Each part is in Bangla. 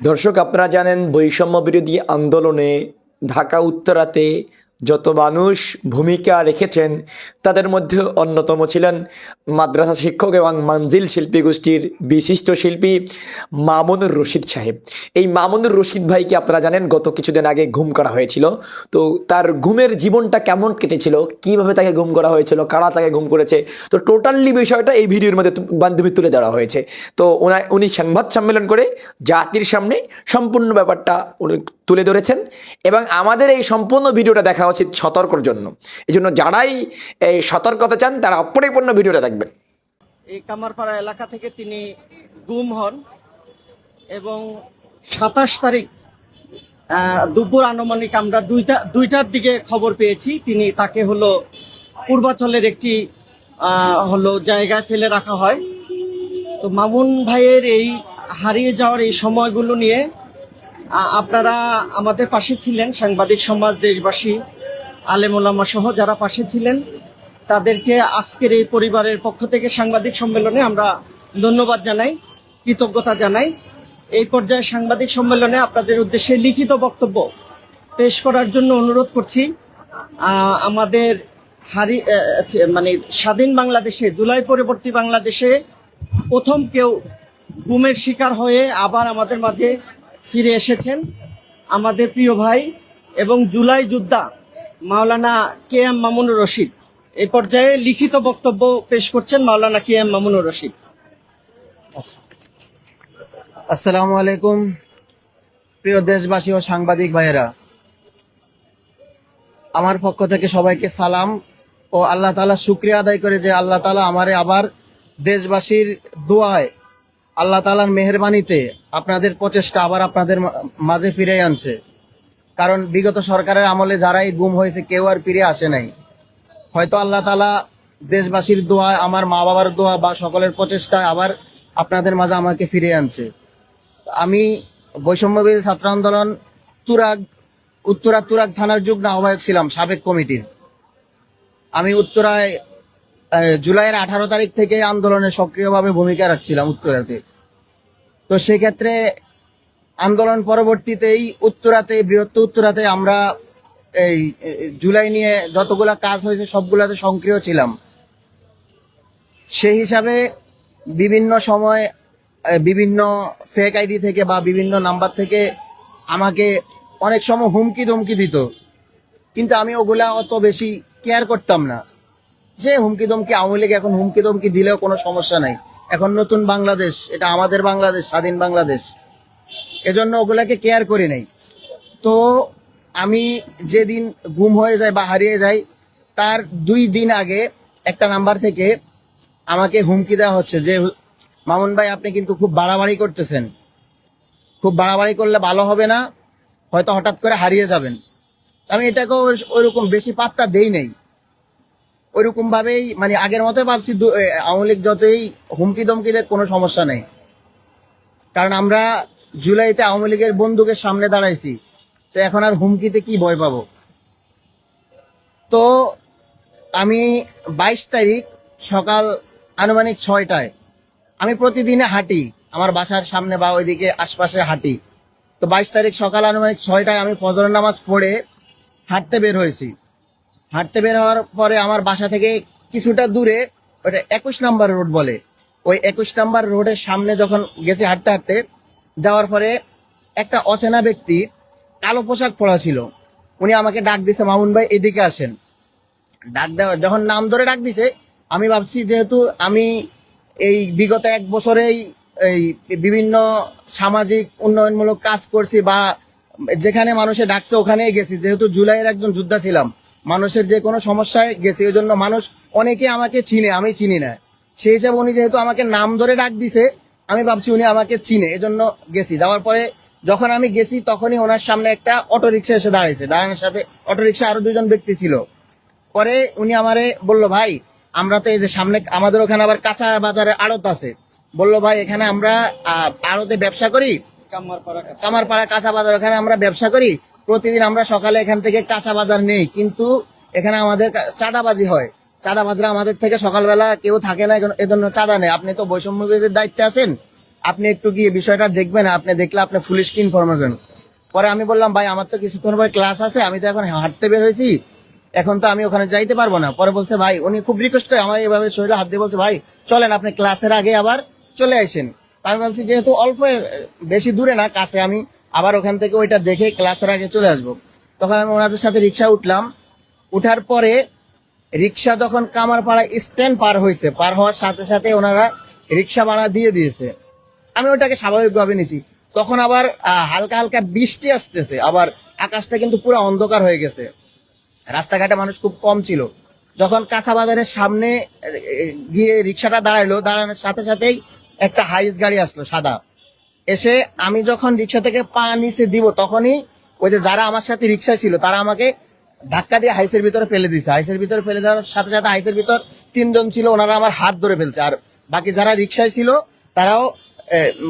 দর্শক আপনারা জানেন বৈষম্য বিরোধী আন্দোলনে ঢাকা উত্তরাতে যত মানুষ ভূমিকা রেখেছেন, তাদের মধ্যে অন্যতম ছিলেন মাদ্রাসা শিক্ষক এবং মানজিল শিল্পী গোষ্ঠীর বিশিষ্ট শিল্পী মামুনুর রশিদ সাহেব। এই মামুনুর রশিদ ভাইকে আপনারা জানেন, গত কিছুদিন আগে ঘুম করা হয়েছিল। তো তার ঘুমের জীবনটা কেমন কেটেছিল? কীভাবে তাকে ঘুম করা হয়েছিল? কারা তাকে ঘুম করেছে? তো টোটালি বিষয়টা এই ভিডিওর মধ্যে বান্ধবী তুলে ধরা হয়েছে। তো ওনা উনি সংবাদ সম্মেলন করে জাতির সামনে সম্পূর্ণ ব্যাপারটা উনি তুলে ধরেছেন এবং আমাদের এই সম্পূর্ণ ভিডিওটা দেখা উচিত সতর্কর জন্য। এই জন্য যারাই এই সতর্কতা চান, তারা অপরিপূর্ণ ভিডিওটা দেখবেন। এই কামারপাড়া এলাকা থেকে তিনি গুম হন এবং সাতাশ তারিখ দুপুর আনুমানিক আমরা দুইটা, দুইটার দিকে খবর পেয়েছি। তিনি তাকে হলো পূর্বাচলের একটি হলো জায়গায় ফেলে রাখা হয়। তো মামুন ভাইয়ের এই হারিয়ে যাওয়ার এই সময়গুলো নিয়ে আপনারা আমাদের পাশে ছিলেন সাংবাদিক সমাজ, দেশবাসী। আলেমোলামা সহ যারা পাশে ছিলেন, তাদেরকে আজকের এই পরিবারের পক্ষ থেকে সাংবাদিক সম্মেলনে আমরা ধন্যবাদ জানাই, কৃতজ্ঞতা জানাই। এই পর্যায়ে সাংবাদিক সম্মেলনে আপনাদের উদ্দেশ্যে লিখিত বক্তব্য পেশ করার জন্য অনুরোধ করছি। আমাদের হারি মানে স্বাধীন বাংলাদেশে জুলাই পরবর্তী বাংলাদেশে প্রথম কেউ গুমের শিকার হয়ে আবার আমাদের মাঝে ফিরে এসেছেন। আমাদের প্রিয় ভাই এবং জুলাই যোদ্ধা মাওলানা কে এম মামুনুর রশিদ। এই পর্যায়ে লিখিত বক্তব্য পেশ করছেন মাওলানা কে এম মামুনুর রশিদ। আসসালামু আলাইকুম, প্রিয় দেশবাসী ও সাংবাদিক ভাইয়েরা। আমার পক্ষ থেকে সবাইকে সালাম ও আল্লাহ তালা শুক্রিয়া আদায় করে যে আল্লাহ তালা আমারে আবার দেশবাসীর দোয়ায়, আল্লাহ তালার মেহরবানিতে আপনাদের প্রচেষ্টা আবার আপনাদের মাঝে ফিরে আনছে। কারণ বিগত সরকারের আমলে যারাই গুম হয়েছে, কেউ আর ফিরে আসে নাই। হয়তো আল্লাহ তালা দেশবাসীর দোয়া, আমার মা বাবার দোয়া বা সকলের প্রচেষ্টায় আবার আপনাদের মাঝে আমাকে ফিরে আনছে। আমি বৈষম্যবিরোধী ছাত্র আন্দোলন, তুরাগ, উত্তরা তুরাগ থানার যুগ্ম আহ্বায়ক ছিলাম, সাবেক কমিটির। আমি উত্তরায় জুলাইয়ের আঠারো তারিখ থেকে আন্দোলনে সক্রিয়ভাবে ভূমিকা রাখছিলাম উত্তরাতে। তো সেক্ষেত্রে আন্দোলন পরবর্তীতেই উত্তরাতে, বৃহত্তর উত্তরাতে আমরা এই জুলাই নিয়ে যতগুলা কাজ হয়েছে সবগুলাতে সক্রিয় ছিলাম। সেই হিসাবে বিভিন্ন সময় বিভিন্ন ফেক আইডি থেকে বা বিভিন্ন নাম্বার থেকে আমাকে অনেক সময় হুমকি ধমকি দিত। কিন্তু আমি ওগুলা অত বেশি কেয়ার করতাম না। যে হুমকি ধমকি আওয়ামী লীগ এখন হুমকি ধমকি দিলেও কোনো সমস্যা নাই। এখন নতুন বাংলাদেশ, এটা আমাদের বাংলাদেশ, স্বাধীন বাংলাদেশ। এজন্য ওগুলাকে কেয়ার করি নাই। তো আমি যেদিন গুম হয়ে যায় বা হারিয়ে যাই তার দুই দিন আগে একটা নাম্বার থেকে আমাকে হুমকি দেওয়া হচ্ছে যে, মামুন ভাই, আপনি কিন্তু খুব বাড়াবাড়ি করতেছেন। খুব বাড়াবাড়ি করলে ভালো হবে না, হয়তো হঠাৎ করে হারিয়ে যাবেন। আমি এটাকেও ওইরকম বেশি পাত্তা দেই নাই। ওইরকম ভাবেই মানে আগের মতোই ভাবছি আওয়ামী লীগ যতই হুমকি দমকিদের কোনো সমস্যা নেই। কারণ আমরা জুলাইতে আওয়ামী লীগের বন্দুকের সামনে দাঁড়াইছি। তো এখন আর হুমকিতে কি ভয় পাবো? তো আমি বাইশ তারিখ সকাল আনুমানিক ছয়টায় আমি প্রতিদিনে হাঁটি, আমার বাসার সামনে বা ওইদিকে আশপাশে হাঁটি। তো বাইশ তারিখ সকাল আনুমানিক ছয়টায় আমি ফজর নামাজ পড়ে হাঁটতে বের হয়েছি। হাঁটতে বের হওয়ার পরে আমার বাসা থেকে কিছুটা দূরে ওটা একুশ নাম্বার রোড বলে। ওই একুশ নাম্বার রোডের সামনে যখন গেছি হাঁটতে হাঁটতে যাওয়ার পরে একটা অচেনা ব্যক্তি কালো পোশাক পরা ছিল। উনি আমাকে ডাক দিছে, মামুন ভাই, এদিকে আসেন। ডাক দেওয়া, যখন নাম ধরে ডাক দিছে, আমি ভাবছি যেহেতু আমি এই বিগত এক বছরেই এই বিভিন্ন সামাজিক উন্নয়নমূলক কাজ করছি বা যেখানে মানুষে ডাকছে ওখানেই গেছি। যেহেতু জুলাইয়ের একজন যোদ্ধা ছিলাম, মানুষের যে কোনো সমস্যায় গেছি ওই জন্য মানুষ অনেকে আমাকে চিনে, আমি চিনি না। সেই হিসাবে উনি যেহেতু আমাকে নাম ধরে ডাক দিছে আমি ভাবছি উনি আমাকে চিনে এজন্য গেছি। যাওয়ার পরে যখন আমি গেছি তখনই ওনার সামনে একটা অটো রিক্সা এসে দাঁড়াইছে। দাঁড়ানোর সাথে অটো রিক্সা আরও দুজন ব্যক্তি ছিল। পরে উনি আমারে বলল ভাই আমরা তো এই যে সামনে আমাদের ওখানে আবার কাঁচা বাজারে আড়ত আছে। বলল ভাই এখানে আমরা আড়তে ব্যবসা করি। কামারপাড়া। কাঁচা বাজার ওখানে আমরা ব্যবসা করি। প্রতিদিন আমরা সকালে এখান থেকে কাঁচা বাজার নেই। কিন্তু এখানে আমাদের চাঁদাবাজি হয়। চাঁদাবাজরা আমাদের থেকে সকালবেলা কেউ থাকে না এজন্য চাঁদা নেই। আপনি তো বৈষম্য দায়িত্বে আছেন। আপনি একটু গিয়ে বিষয়টা দেখবেন, আপনি দেখলে আপনি পুলিশকে ইনফর্ম করবেন পরে আমি বললাম, ভাই, আমার তো কিছুক্ষণ পরে ক্লাস আছে, আমি তো এখন হাঁটতে বের হয়েছি। এখন তো আমি ওখানে যাইতে পারব না। পরে বলছে, ভাই, উনি খুব রিকোয়েস্ট করে আমার এইভাবে শরীরে হাত দিয়ে বলছে, ভাই, চলেন, আপনি ক্লাসের আগে আবার চলে আসেন। আমি ভাবছি, যেহেতু অল্প বেশি দূরে না, কাছে আমি আবার ওখান থেকে ওইটা দেখে ক্লাসের আগে চলে আসব। তখন আমি ওনাদের সাথে রিক্সা উঠলাম। উঠার পরে রিক্সা যখন কামারপাড়া স্ট্যান্ড পার হয়েছে, পার হওয়ার সাথে সাথে ওনারা রিক্সা ভাড়া দিয়ে দিয়েছে। আমি ওটাকে স্বাভাবিকভাবে নিছি। তখন আবার হালকা হালকা বৃষ্টি আসতেছে, আবার আকাশটা কিন্তু পুরো অন্ধকার হয়ে গেছে। রাস্তাঘাটে মানুষ খুব কম ছিল। যখন কাঁচা বাজারের সামনে গিয়ে রিক্সাটা দাঁড়াইলো দাঁড়ানোর সাথে সাথেই একটা হাইস গাড়ি আসলো, সাদা। এসে আমি যখন রিক্সা থেকে পা নিচে দিব, তখনই ওই যে যারা আমার সাথে রিক্সায় ছিল, তারা আমাকে ধাক্কা দিয়ে হাইসের ভিতরে ফেলে দিছে। হাইসের ভিতরে ফেলে দেওয়ার সাথে সাথে হাইসের ভিতর তিনজন ছিল, ওনারা আমার হাত ধরে ফেলছে। আর বাকি যারা রিক্সায় ছিল, তারাও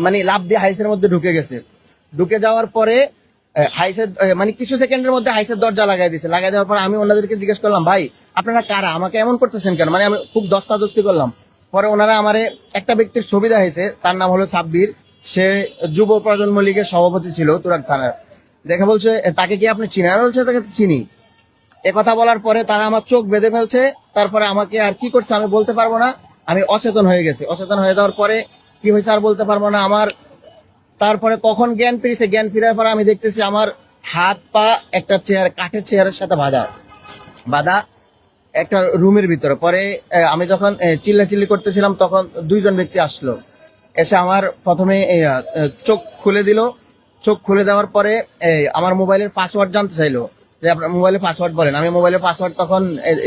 মানে লাভ দিয়ে হাইসের মধ্যে ঢুকে গেছে। ঢুকে যাওয়ার পরে হাইসের মানে কিছু সেকেন্ডের মধ্যে হাইসের দরজা লাগাই দিছে। লাগাই দেওয়ার পর আমি ওনাদেরকে জিজ্ঞেস করলাম, ভাই, আপনারা কারা? আমাকে এমন করতেছেন কেন? মানে আমি খুব দস্তাদস্তি করলাম। পরে ওনারা আমারে, একটা ব্যক্তির ছবি দেখাইছে, তার নাম হলো সাব্বির। সে যুব প্রজন্ম লীগের সভাপতি ছিল তুরাক থানার। দেখে বলছে তাকে কি আপনি আমি বলছে, তাকে চিনি। কথা বলার পরে তারা আমার চোখ বেঁধে ফেলছে, তারপরে আমাকে আর কি করছে আমি বলতে পারব না। আমি অচেতন হয়ে গেছি। অচেতন হয়ে যাওয়ার পরে কি হয়েছে আর বলতে পারব না। আমার তারপরে কখন জ্ঞান ফিরেছে, জ্ঞান ফেরার পরে আমি দেখতেছি আমার হাত পা একটা চেয়ার, কাঠের চেয়ারের সাথে বাঁধা। বাঁধা একটা রুমের ভিতরে। পরে আমি যখন চিল্লাচিল্লি করতেছিলাম, তখন দুইজন ব্যক্তি আসলো। এসে আমার প্রথমে চোখ খুলে দিল। চোখ খুলে দেওয়ার পরে আমার মোবাইলের পাসওয়ার্ড জানতে চাইলো। যে আপনার মোবাইলের পাসওয়ার্ড বলেন, আমি মোবাইলের পাসওয়ার্ড তখন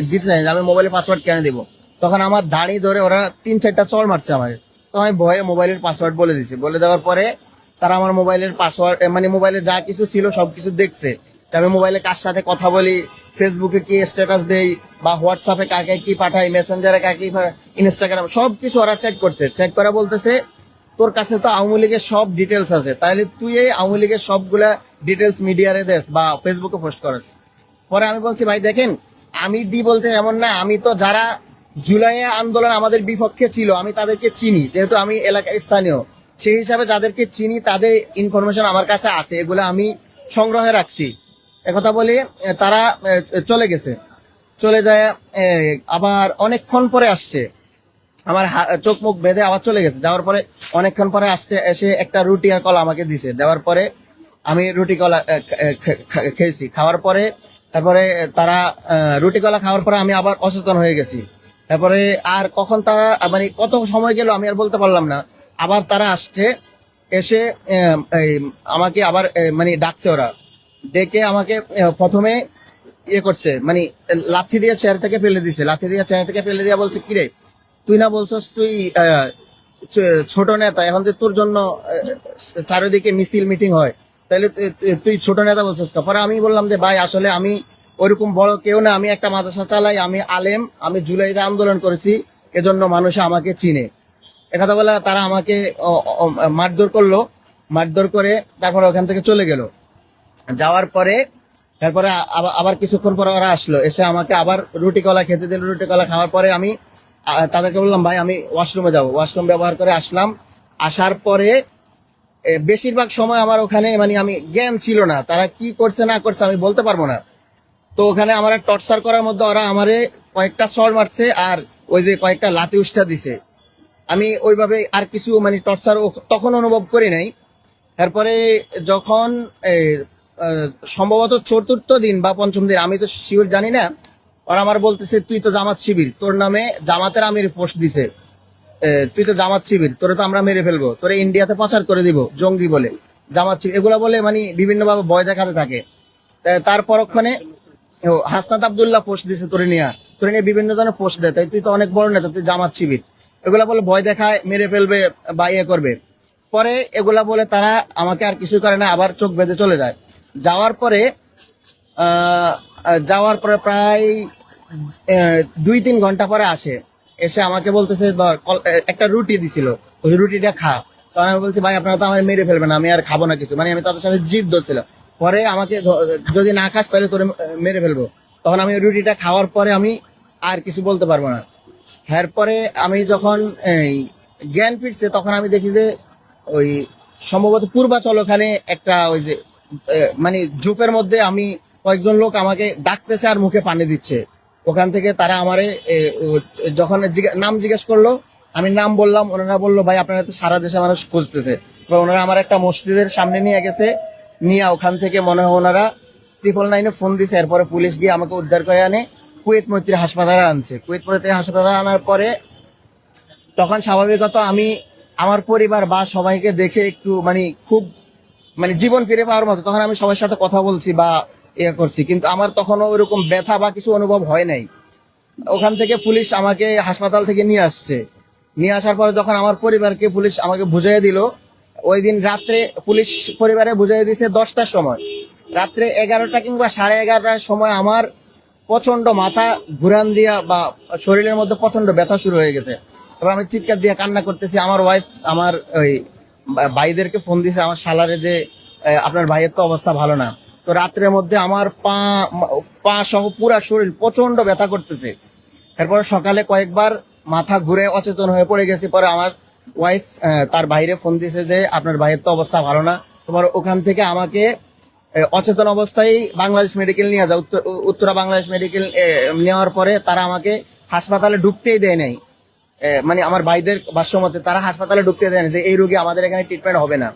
দিতে চাই আমি মোবাইলের পাসওয়ার্ড কেন দিব? তখন আমার দাড়ি ধরে ওরা তিন চারটা চড় মারছে আমার তো আমি ভয়ে মোবাইলের পাসওয়ার্ড বলে দিছি। বলে দেওয়ার পরে তারা আমার মোবাইলের পাসওয়ার্ড মানে মোবাইলে যা কিছু ছিল সব কিছু দেখছে আমি মোবাইলে কার সাথে কথা বলি ফেসবুকে কি স্ট্যাটাস দেই, বা হোয়াটসঅ্যাপে কাকে কি পাঠাই মেসেঞ্জারে কাকে ইনস্টাগ্রাম সবকিছু ওরা চেক করছে। চেক করে বলতেছে তোর কাছে তো আওয়ামী লীগের সব ডিটেলস আছে। তাহলে তুই এই আওয়ামী লীগের সবগুলা ডিটেলস মিডিয়ারে দেস বা ফেসবুকে পোস্ট করিস। পরে আমি বলছি, ভাই, দেখেন, আমি দি বলতে এমন না, আমি তো যারা জুলাই আন্দোলন আমাদের বিপক্ষে ছিল, আমি তাদেরকে চিনি, যেহেতু আমি এলাকার স্থানীয়। সেই হিসাবে যাদেরকে চিনি, তাদের ইনফরমেশন আমার কাছে আছে, এগুলো আমি সংগ্রহে রাখছি। একথা বলে, তারা চলে গেছে। চলে যায় আবার অনেকক্ষণ পরে আসছে। আমার চোখ মুখ বেঁধে আবার চলে গেছে। যাওয়ার পরে অনেকক্ষণ পরে আসতে এসে একটা রুটি আর কলা আমাকে দিছে। দেওয়ার পরে আমি রুটি কলা খেয়েছি। খাওয়ার পরে, তারপরে তারা রুটি কলা খাওয়ার পরে আমি আবার অচেতন হয়ে গেছি। তারপরে আর কখন তারা মানে কত সময় গেল আমি আর বলতে পারলাম না। আবার তারা আসছে, এসে আমাকে আবার মানে ডাকছে ওরা। ডেকে আমাকে প্রথমে ইয়ে করছে মানে লাথি দিয়ে চেয়ার থেকে ফেলে দিছে। লাথি দিয়ে চেয়ার থেকে ফেলে দিয়ে বলছে, কিরে তুই না বলছস তুই ছোট নেতা, এখন যে তোর জন্য চারিদিকে মিছিল মিটিং হয় তাহলে তুই- ছোট নেতা বলছিস না পরে আমি বললাম যে, ভাই, আসলে আমি ওইরকম বড় কেউ না, আমি একটা মাদ্রাসা চালাই, আমি আলেম, আমি জুলাইতে আন্দোলন করেছি, এজন্য মানুষ আমাকে চিনে। একথা বলে তারা আমাকে মারধর করল, মারধর করে তারপরে ওখান থেকে চলে গেল। যাওয়ার পরে, তারপরে আবার কিছুক্ষণ পরে ওরা আসলো, এসে আমাকে আবার রুটি কলা খেতে দিল রুটি কলা খাওয়ার পরে আমি তাদেরকে বললাম, ভাই, আমি ওয়াশরুমে যাব। ওয়াশরুম ব্যবহার করে আসলাম। আসার পরে বেশিরভাগ সময় আমার ওখানে মানে আমি জ্ঞান ছিল না। তারা কি করছে, না করছে, আমি বলতে পারব না। তো ওখানে আমার টর্চার করার মধ্যে ওরা আমারে কয়েকটা চড় মারছে আর ওই যে কয়েকটা লাতি উষ্ঠা দিছে। আমি ওইভাবে আর কিছু মানে টর্চার তখন অনুভব করি নাই। তারপরে যখন সম্ভবত চতুর্থ দিন বা পঞ্চম দিন, আমি তো শিওর জানি না ওরা আমার বলতেছে, তুই তো জামাত শিবির, তোর নামে জামাতের আমির পোস্ট দিছে। তুই তো জামাত শিবির, তোরে তো আমরা মেরে ফেলব, তোরে ইন্ডিয়াতে পাচার করে দিব, জঙ্গি বলে, জামাত শিবির। এগুলা বলে মানে বিভিন্ন ভাবে ভয় দেখাতে থাকে। তার পরক্ষণে হাসনাত আবদুল্লাহ পোস্ট দিছে তোরে নিয়ে তোরে নিয়ে বিভিন্ন ধরনের পোস্ট দেয়, তাই তুই তো অনেক বড় নেতা, তুই জামাত শিবির। এগুলা বলে ভয় দেখায়, মেরে ফেলবে বা ইয়ে করবে। পরে এগুলা বলে তারা আমাকে আর কিছু করে না, আবার চোখ বেঁধে চলে যায়। যাওয়ার পরে যাওয়ার পরে প্রায় দুই তিন ঘণ্টা পরে আসে। এসে আমাকে বলতেছে একটা রুটি দিছিল। ওই রুটিটা খা। তখন আমি বলছি ভাই আপনারা তো আমার মেরে ফেলবেন আমি আর খাব না কিছু। মানে আমি তাদের সাথে জিদ ধরছিলাম পরে আমাকে যদি না খাস তাহলে তোরে মেরে ফেলব। তখন আমি রুটিটা খাওয়ার পরে আমি আর কিছু বলতে পারব না। এরপরে আমি যখন এই, জ্ঞান ফিরছে তখন আমি দেখি যে ওই সম্ভবত পূর্বাচল ওখানে একটা ওই যে মানে জুপের মধ্যে আমি কয়েকজন লোক আমাকে ডাকতেছে আর মুখে পানি দিচ্ছে। ওখান থেকে তারা আমারে যখন নাম জিজ্ঞেস করল, আমি নাম বললাম, ওনারা বলল, ভাই, আপনারা তো সারা দেশে মানুষ খুঁজতেছে। ওনারা আমার একটা মসজিদের সামনে নিয়ে গেছে, নিয়ে ওখান থেকে মনে হয় ওনারা ট্রিপল নাইনে ফোন দিছে। এরপরে পুলিশ গিয়ে আমাকে উদ্ধার করে আনে, কুয়েত মৈত্রী হাসপাতালে আনছে। কুয়েত মৈত্রী হাসপাতালে আনার পরে তখন স্বাভাবিকত আমি আমার পরিবার বা সবাইকে দেখে একটু মানে খুব মানে জীবন ফিরে পাওয়ার মতো। তখন আমি সবার সাথে কথা বলছি বা ইয়ে করছি, কিন্তু আমার তখনও ওইরকম ব্যথা বা কিছু অনুভব হয় নাই। ওখান থেকে পুলিশ আমাকে হাসপাতাল থেকে নিয়ে আসছে। নিয়ে আসার পরে যখন আমার পরিবারকে পুলিশ আমাকে বুঝাইয়া দিল, ওই দিন রাত্রে পুলিশ পরিবারে বুঝাই দিয়েছে দশটার সময়। রাত্রে এগারোটা কিংবা সাড়ে এগারোটার সময় আমার প্রচণ্ড মাথা ঘুরান দিয়া বা শরীরের মধ্যে প্রচণ্ড ব্যথা শুরু হয়ে গেছে। এবার আমি চিৎকার দিয়ে কান্না করতেছি, আমার ওয়াইফ আমার ওই ভাইদেরকে ফোন দিছে, আমার শালারে যে আপনার ভাইয়ের তো অবস্থা ভালো না। তো রাত্রের মধ্যে আমার পা পা সহ পুরা শরীর প্রচণ্ড ব্যথা করতেছে। এরপর সকালে কয়েকবার মাথা ঘুরে অচেতন হয়ে পড়ে গেছে। পরে আমার ওয়াইফ তার বাইরে ফোন দিছে যে, আপনার ভাইয়ের তো অবস্থা ভালো না। তোমার ওখান থেকে আমাকে অচেতন অবস্থায় বাংলাদেশ মেডিকেল নিয়ে যায় উত্তর- বাংলাদেশ মেডিকেল নেওয়ার পরে তারা আমাকে হাসপাতালে ঢুকতেই দেয় নাই। মানে আমার ভাইদের ভাষ্যমতে তারা হাসপাতালে ঢুকতে দেয় না যে, এই রোগী আমাদের এখানে ট্রিটমেন্ট হবে না।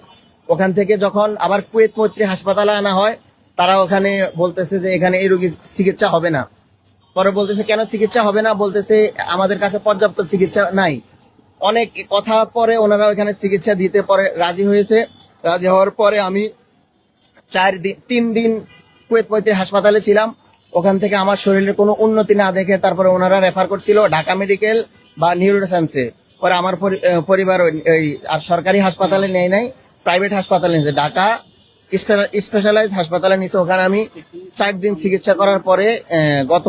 ওখান থেকে যখন আবার কুয়েত মৈত্রী হাসপাতালে আনা হয় তারা ওখানে বলতেছে যে এখানে এই রোগীর চিকিৎসা হবে না। পরে বলতেছে, কেন চিকিৎসা হবে না? বলতেছে, আমাদের কাছে পর্যাপ্ত চিকিৎসা নাই। অনেক কথা পরে ওনারা ওখানে চিকিৎসা দিতে পরে রাজি হয়েছে। রাজি হওয়ার পরে আমি চার দিন তিন দিন কুয়েত মৈত্রী হাসপাতালে ছিলাম। ওখান থেকে আমার শরীরের কোনো উন্নতি না দেখে তারপরে ওনারা রেফার করছিল ঢাকা মেডিকেল বা নিউরোসায়েন্সে। পরে আমার পরিবার ওই- আর সরকারি হাসপাতালে নেয় নাই, প্রাইভেট হাসপাতালে নিয়েছে, ঢাকা স্পেশালাইজ হাসপাতালে নিয়েছে ওখানে আমি চার দিন চিকিৎসা করার পরে গত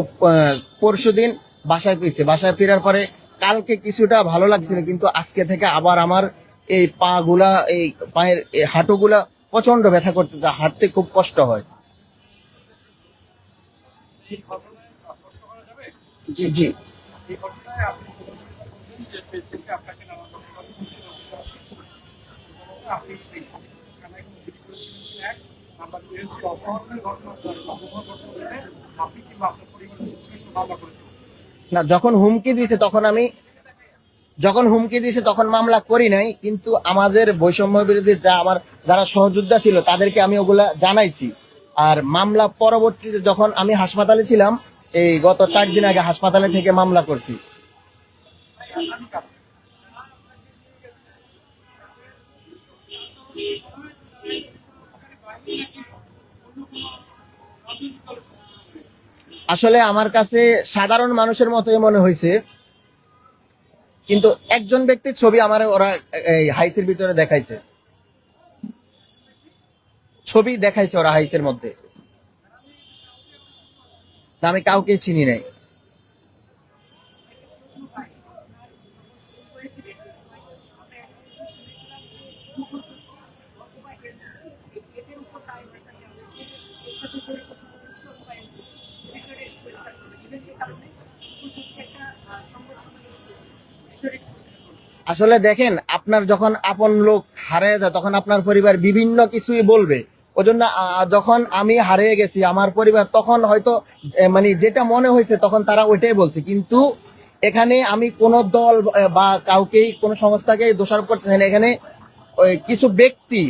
পরশু দিন বাসায় ফিরছে। বাসায় ফেরার পরে কালকে কিছুটা ভালো লাগছিল কিন্তু আজকে থেকে আবার আমার এই পা গুলা এই পায়ের হাঁটুগুলা প্রচণ্ড ব্যথা করতেছে। হাঁটতে খুব কষ্ট হয়। জি জি। না, যখন হুমকি দিছে তখন আমি, যখন হুমকি দিছে তখন মামলা করি নাই, কিন্তু আমাদের বৈষম্য বিরোধী আমার, যারা সহযোদ্ধা ছিল তাদেরকে আমি ওগুলা জানাইছি। আর মামলা পরবর্তীতে যখন আমি হাসপাতালে ছিলাম, এই গত চার দিন আগে হাসপাতালে থেকে মামলা করছি। আসলে আমার কাছে সাধারণ মানুষের মতোই মনে হয়েছে। কিন্তু একজন ব্যক্তির ছবি আমার ওরা এই হাইসের ভিতরে দেখাইছে। ছবি দেখাইছে ওরা হাইসের মধ্যে। আমি কাউকে চিনি নাই। আসলে দেখেন, আপনার যখন আপন লোক হারিয়ে যায়, তখন আপনার পরিবার বিভিন্ন কিছুই বলবে। ওই জন্য যখন আমি হারিয়ে গেছি, আমার পরিবার তখন হয়তো মানে যেটা মনে হয়েছে, তখন তারা ওইটাই বলছে। কিন্তু এখানে আমি কোন দল বা কাউকেই, কোন সংস্থাকে দোষারোপ করতেছি না। এখানে কিছু ব্যক্তি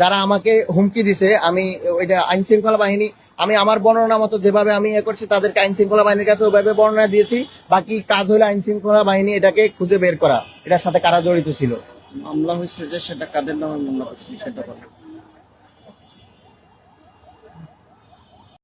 যারা আমাকে হুমকি দিছে, আমি ওইটা আইনশৃঙ্খলা বাহিনী আমি আমার বর্ণনা মতো যেভাবে আমি এ করছি, তাদেরকে আইন শৃঙ্খলা বাহিনীর কাছে ওইভাবে বর্ণনা দিয়েছি। বাকি কাজ হলো আইন শৃঙ্খলা বাহিনী এটাকে খুঁজে বের করা। এটার সাথে কারা জড়িত ছিল? মামলা হয়েছে যে সেটা কাদের নামে মামলা করছি সেটা